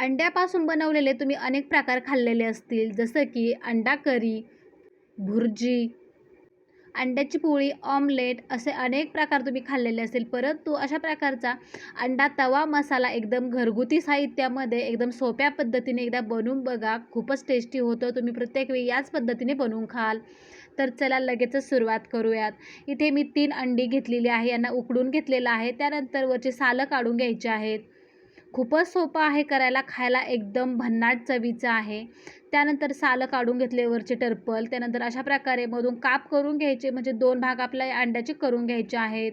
अंड्यापासून बनवलेले तुम्ही अनेक प्रकार खाल्लेले असतील. जसं की अंडा करी भुर्जी अंड्याची पोळी ऑमलेट असे अनेक प्रकार तुम्ही खाल्लेले असतील. परंतु अशा प्रकारचा अंडा तवा मसाला एकदम घरगुती साहित्यामध्ये एकदम सोप्या पद्धतीने एकदा बनवून बघा. खूपच टेस्टी होतं. तुम्ही प्रत्येक वेळी याच पद्धतीने बनवून खाल. तर चला लगेचच सुरुवात करूयात. इथे मी तीन अंडी घेतलेली आहे. यांना उकडून घेतलेलं आहे. त्यानंतर वरचे सालं काढून घ्यायचे आहेत. खूपच सोपं आहे करायला. खायला एकदम भन्नाट चवीचं आहे. त्यानंतर सालं काढून घेतले वरचे टर्पल. त्यानंतर अशा प्रकारे मधून काप करून घ्यायचे म्हणजे दोन भाग आपल्या अंड्याचे करून घ्यायचे आहेत.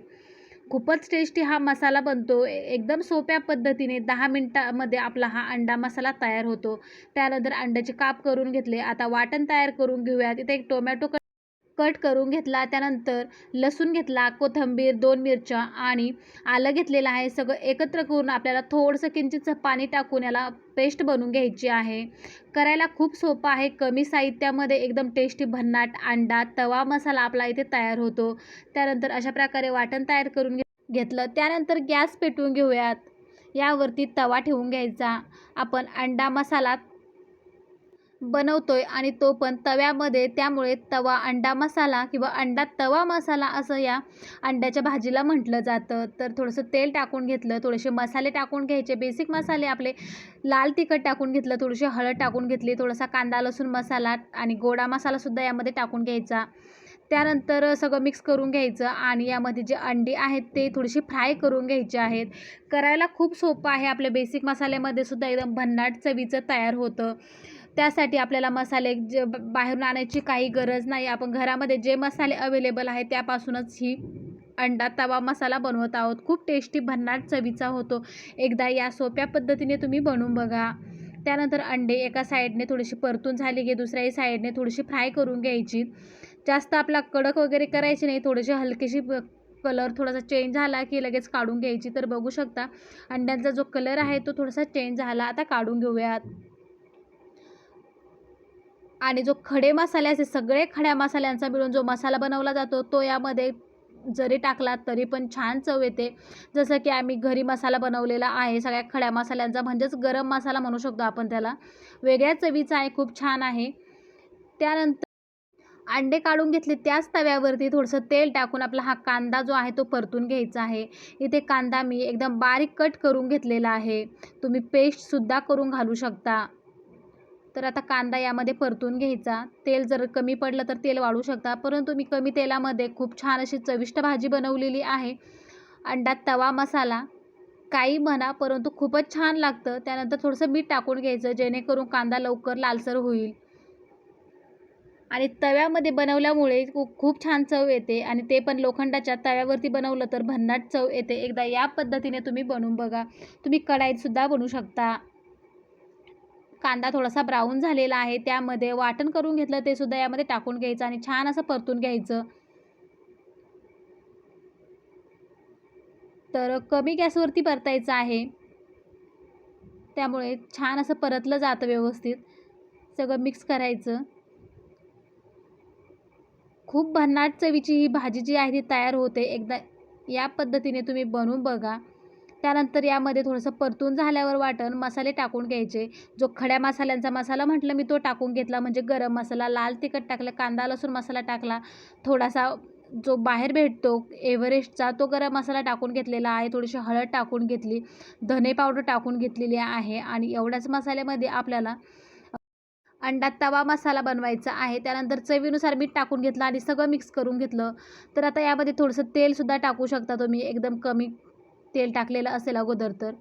खूपच टेस्टी हा मसाला बनतो. ए- एकदम सोप्या पद्धतीने दहा मिनटामध्ये आपला हा अंडा मसाला तयार होतो. त्यानंतर अंड्याचे काप करून घेतले. आता वाटण तयार करून घेऊयात इथे एक टोमॅटो कट करून घेतला त्यानंतर लसूण घेतला कोथिंबीर दोन मिरच्या आणि आलं घेतलेलं आहे. सगळं एकत्र करून आपल्याला थोडंसं किंचितचं पाणी टाकून याला पेस्ट बनवून घ्यायची आहे. करायला खूप सोपं आहे. कमी साहित्यामध्ये एकदम टेस्टी भन्नाट अंडा तवा मसाला आपला इथे तयार होतो. त्यानंतर अशा प्रकारे वाटण तयार करून घे घेतलं. त्यानंतर गॅस पेटवून घेऊयात. यावरती तवा ठेवून घ्यायचा. आपण अंडा मसाला बनवतोय आणि तो पण तव्यामध्ये त्यामुळे तवा अंडा मसाला किंवा अंडा तवा मसाला असं या अंड्याच्या भाजीला म्हटलं जातं. तर थोडंसं तेल टाकून घेतलं थोडेसे मसाले टाकून घ्यायचे बेसिक मसाले आपले. लाल तिखट टाकून घेतलं थोडीशी हळद टाकून घेतली थोडासा कांदा लसूण मसाला आणि गोडा मसालासुद्धा यामध्ये टाकून घ्यायचा. त्यानंतर सगळं मिक्स करून घ्यायचं आणि यामध्ये जे अंडी आहेत ते थोडीशी फ्राय करून घ्यायचे आहेत. करायला खूप सोपं आहे आपल्या बेसिक मसाल्यामध्ये सुद्धा एकदम भन्नाट चवीचं तयार होतं. त्यासाठी आपल्याला मसाले जे बाहेरून आणायची काही गरज नाही. आपण घरामध्ये जे मसाले अवेलेबल आहे त्यापासूनच ही अंडा तवा मसाला बनवत आहोत. खूप टेस्टी भन्नाट चवीचा होतो. एकदा या सोप्या पद्धतीने तुम्ही बनवून बघा. त्यानंतर अंडे एका साईडने थोडीशी परतून झाली की दुसऱ्याही साईडने थोडीशी फ्राय करून घ्यायची. जास्त आपला कडक वगैरे करायची नाही. थोडीशी हलकीशी कलर थोडासा चेंज झाला की लगेच काढून घ्यायची. तर बघू शकता अंड्यांचा जो कलर आहे तो थोडासा चेंज झाला. आता काढून घेऊयात. आणि जो खडे मसाले असे सगळे खड्या मसाल्यांचा मिळून जो मसाला बनवला जातो तो यामध्ये जरी टाकला तरी पण छान चव येते. जसं की आम्ही घरी मसाला बनवलेला आहे सगळ्या खड्या मसाल्यांचा म्हणजेच गरम मसाला म्हणू शकतो आपण त्याला. वेगळ्या चवीचा आहे खूप छान आहे. त्यानंतर अंडे काढून घेतले त्याच तव्यावरती थोडंसं तेल टाकून आपला हा कांदा जो आहे तो परतून घ्यायचा आहे. इथे कांदा मी एकदम बारीक कट करून घेतलेला आहे. तुम्ही पेस्टसुद्धा करून घालू शकता. तर आता कांदा यामध्ये परतून घ्यायचा. तेल जर कमी पडलं तर तेल वाढू शकता. परंतु मी कमी तेलामध्ये खूप छान अशी चविष्ट भाजी बनवलेली आहे. अंडा तवा मसाला काही म्हणा परंतु खूपच छान लागतं. त्यानंतर थोडंसं मीठ टाकून घ्यायचं जेणेकरून कांदा लवकर लालसर होईल. आणि तव्यामध्ये बनवल्यामुळे खूप छान चव येते आणि ते पण लोखंडाच्या तव्यावरती बनवलं तर भन्नाट चव येते. एकदा या पद्धतीने तुम्ही बनवून बघा. तुम्ही कढाईतसुद्धा बनवू शकता. कांदा थोडासा ब्राऊन झालेला आहे त्यामध्ये वाटण करून घेतलं ते सुद्धा यामध्ये टाकून घ्यायचं आणि छान असं परतून घ्यायचं. तर कमी गॅसवरती परतायचं आहे. त्यामुळे छान असं परतलं जातं व्यवस्थित. सगळं मिक्स करायचं. खूप भन्नाट चवीची ही भाजी जी आहे ती तयार होते. एकदा या पद्धतीने तुम्ही बनवून बघा. त्यानंतर यामध्ये थोडंसं परतून झाल्यावर वाटण मसाले टाकून घ्यायचे. जो खड्या मसाल्यांचा मसाला म्हटलं मी तो टाकून घेतला. म्हणजे गरम मसाला लाल तिखट टाकलं कांदा लसूण मसाला टाकला. थोडासा जो बाहेर भेटतो एव्हरेस्टचा तो गरम मसाला टाकून घेतलेला आहे. थोडीशी हळद टाकून घेतली धने पावडर टाकून घेतलेली आहे. आणि एवढ्याच मसाल्यामध्ये आपल्याला अंडा तवा मसाला बनवायचा आहे. त्यानंतर चवीनुसार मीठ टाकून घेतलं आणि सगळं मिक्स करून घेतलं. तर आता यामध्ये थोडंसं तेलसुद्धा टाकू शकता तुम्ही. एकदम कमी तेल टाकलेलं असेल अगोदर तर.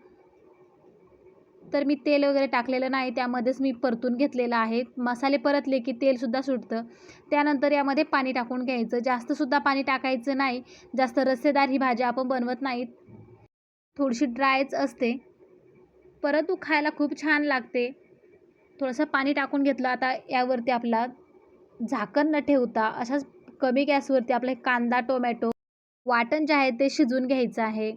तर मी तेल वगैरे टाकलेलं नाही त्यामध्येच मी परतून घेतलेलं आहे. मसाले परतले की तेलसुद्धा सुटतं. त्यानंतर यामध्ये पाणी टाकून घ्यायचं. जास्तसुद्धा पाणी टाकायचं नाही. जास्त रस्सेदार ही भाजी आपण बनवत नाही. थोडीशी ड्रायच असते. परंतु खायला खूप छान लागते. थोडंसं पाणी टाकून घेतलं. आता यावरती आपला झाकण न ठेवता अशाच कमी गॅसवरती आपले कांदा टोमॅटो वाटण जे आहे ते शिजून घ्यायचं आहे.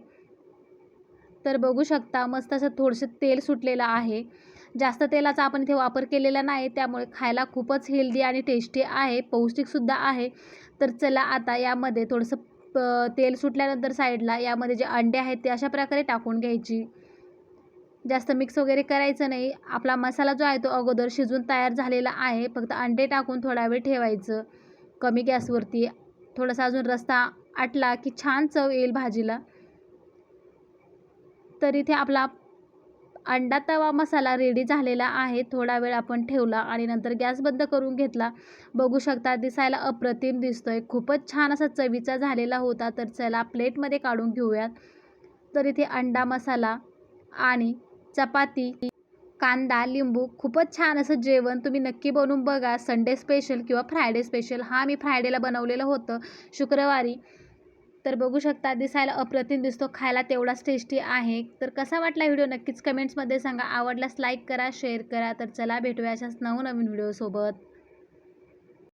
तर बघू शकता मस्त असं थोडंसं तेल सुटलेलं आहे. जास्त तेलाचा आपण इथे वापर केलेला नाही त्यामुळे खायला खूपच हेल्दी आणि टेस्टी आहे पौष्टिकसुद्धा आहे. तर चला आता यामध्ये थोडंसं प- तेल सुटल्यानंतर साईडला यामध्ये जे अंडे आहेत ते अशा प्रकारे टाकून घ्यायची. जास्त मिक्स वगैरे करायचं नाही. आपला मसाला जो आहे तो अगोदर शिजून तयार झालेला आहे. फक्त अंडे टाकून थोडा वेळ ठेवायचं. कमी गॅसवरती. थोडासा अजून रस्ता आटला की छान चव येईल भाजीला. तर इथे आपला अंडा तवा मसाला रेडी झालेला आहे. थोडा वेळ आपण ठेवला आणि नंतर गॅस बंद करून घेतला. बघू शकता दिसायला अप्रतिम दिसतोय. खूपच छान असा चवीचा झालेला होता. तर चला प्लेटमध्ये काढून घेऊयात. तर इथे अंडा मसाला आणि चपाती कांदा लिंबू खूपच छान असं जेवण तुम्ही नक्की बनवून बघा. संडे स्पेशल किंवा फ्रायडे स्पेशल हा मी फ्रायडेला बनवलेलं होतं. शुक्रवारी तर बघू शकता दिसायला अप्रतिम दिसतो खायला तेवढाच टेस्टी आहे. तर कसा वाटला व्हिडिओ? नक्कीच कमेंट्समध्ये सांगा. आवडल्यास लाईक करा शेअर करा. तर चला भेटूया अशाच नवनवीन व्हिडिओसोबत